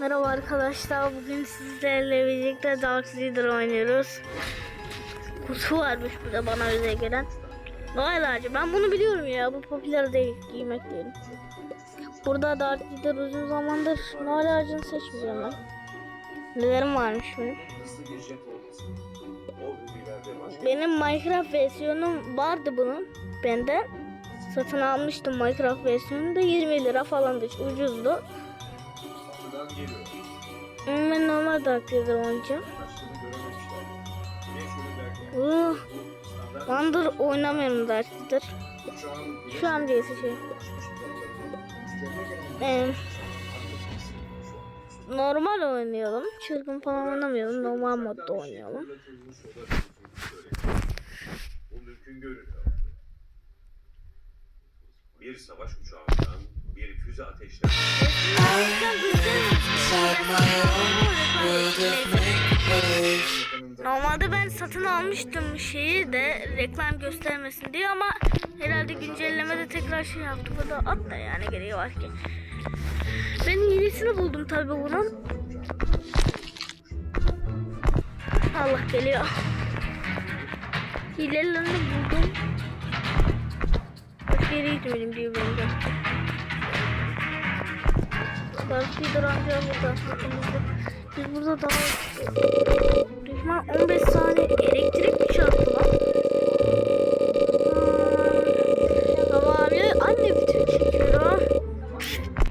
Merhaba arkadaşlar. Bugün sizlerle birlikte Dark Leader oynuyoruz. Kutu varmış burada bana özel gelen. Noel ağacı. Ben bunu biliyorum ya. Bu popüler değil. Giymek değil. Burada Dark Leader uzun zamandır Noel ağacını seçmiyorum ben. Nelerim varmış benim. Benim Minecraft versiyonum vardı bunun. Bende. Satın almıştım Minecraft versiyonunu da 20 lira falandı. Ucuzdu. Ama Ben normal Dark Leader oynayacağım. Uh, Wonder oynamıyorum Dark Leader. Şu an değilse şey. Ee, normal oynayalım. Çılgın falan oynamayalım. Normal modda oynayalım. Bir savaş uçağından bir füze ateşlenmiş. Normalde ben satın almıştım şeyi de reklam göstermesin diye ama herhalde güncellemede tekrar şey yaptı. Bu da at da yani gereği var ki. Ben iyisini buldum tabi bunun. Allah geliyor. Hilelerini buldum. Başka yere gitmedim diyor. Dark Leader ancak burada. Biz burada daha... Düşman 15 saniye elektrik mi çarptı lan? Ya anne video çekiyor.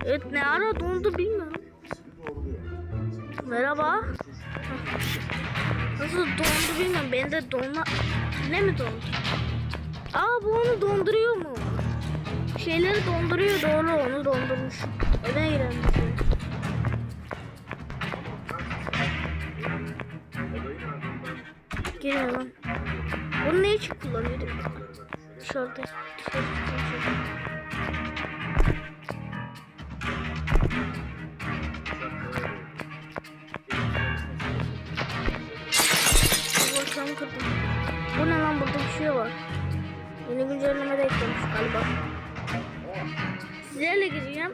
Evet ne ara dondu bilmiyorum. Merhaba. Nasıl dondu bilmiyorum. Ben de donma... Ne mi dondu? Aa bu onu donduruyor mu? Şeyleri donduruyor doğru onu dondurmuş. Öne girelim. Geliyor lan. Bunu ne için kullanıyorduk? Dışarıda. Dışarı dışarı. Volkanı kırdım. Bu ne lan burada bir şey var. Yeni güncelleme de eklemiş galiba. Sizlerle gireceğim.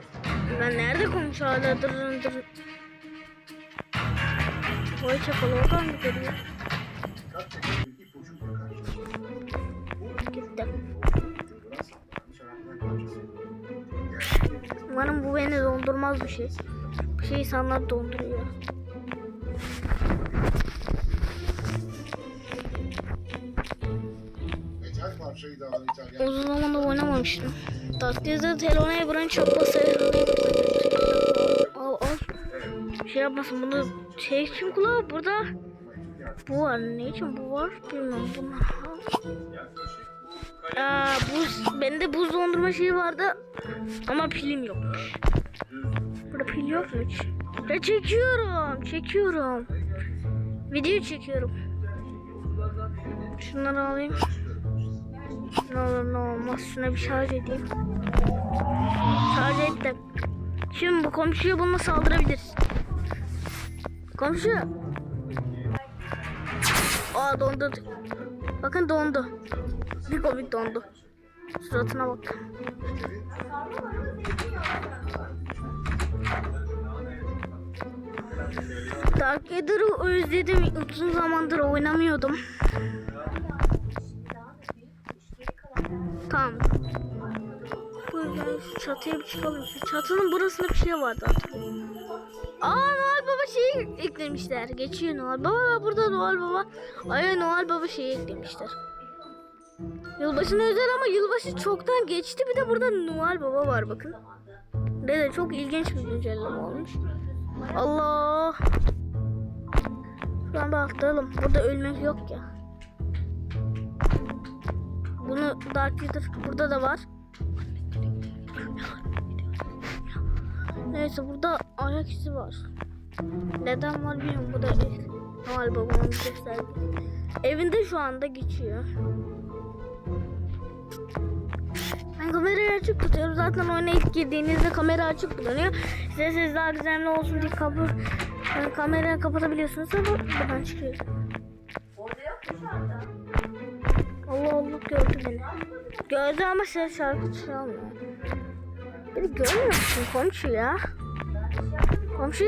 Ben nerede koymuş hala dırın dırın. Vay çakalı oradan mı geliyor? Gittim. Umarım bu beni dondurmaz bir şey. Bir şey insanlar donduruyor. Uzun zamandır oynamamıştım. Takdirde telefona Ebru'nun çok basıyor. Al al. Şey yapmasın bunu şey için kullan burada. Bu var. Ne için bu var? Bilmiyorum. Bunu. Aa, buz, bende buz dondurma şeyi vardı. Ama pilim yokmuş. Burada pil yok hiç? Ya çekiyorum. Çekiyorum. Video çekiyorum. Şunları alayım. Ne olur ne olmaz. Şuna bir şarj edeyim. Şarj ettim. Şimdi bu komşuya bununla saldırabiliriz. Komşu. Aa dondu. Bakın dondu. Bir komik dondu. Suratına bak. Dark Vader'ı özledim. Uzun zamandır oynamıyordum. Tamam. Buradan şu çatıya bir çıkalım. Çatının burasında bir şey vardı hatırlıyorum. Aa Noel Baba şeyi eklemişler. Geçiyor Noel Baba. Burada Noel Baba. Ay Noel Baba şeyi eklemişler. Yılbaşına özel ama yılbaşı çoktan geçti. Bir de burada Noel Baba var bakın. Ne de çok ilginç bir güncelleme olmuş. Allah. Şu anda atlayalım. Burada ölmek yok ya. Bunu Dark Leader burada da var. Neyse burada ayak izi var. Neden var bilmiyorum. Bu da. Noel babamın gösterdi. Evinde şu anda geçiyor. Ben kamerayı açık tutuyorum. Zaten oyuna ilk girdiğinizde kamera açık kullanıyor. Size ses daha güzel olsun diye kapı, yani kamerayı kapatabiliyorsunuz ama buradan çıkıyor. Allah Allah gördü beni. Gördü ama ses şarkı çalmıyor. Beni görmüyor musun komşu ya? Komşu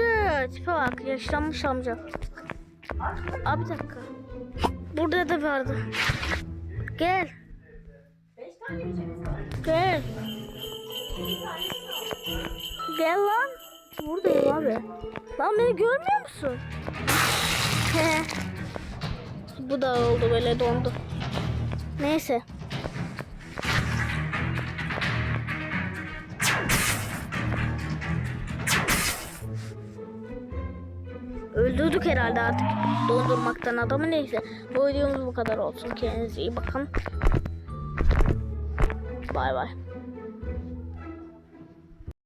tipe bak yaşlanmış amca. Abi bir dakika. Burada da vardı. Gel. Gel. Gel lan. Buradayım abi. Lan beni görmüyor musun? He. Bu da oldu böyle dondu. Neyse. Öldürdük herhalde artık dondurmaktan adamı neyse. Bu videomuz bu kadar olsun. Kendinize iyi bakın. Bay bay.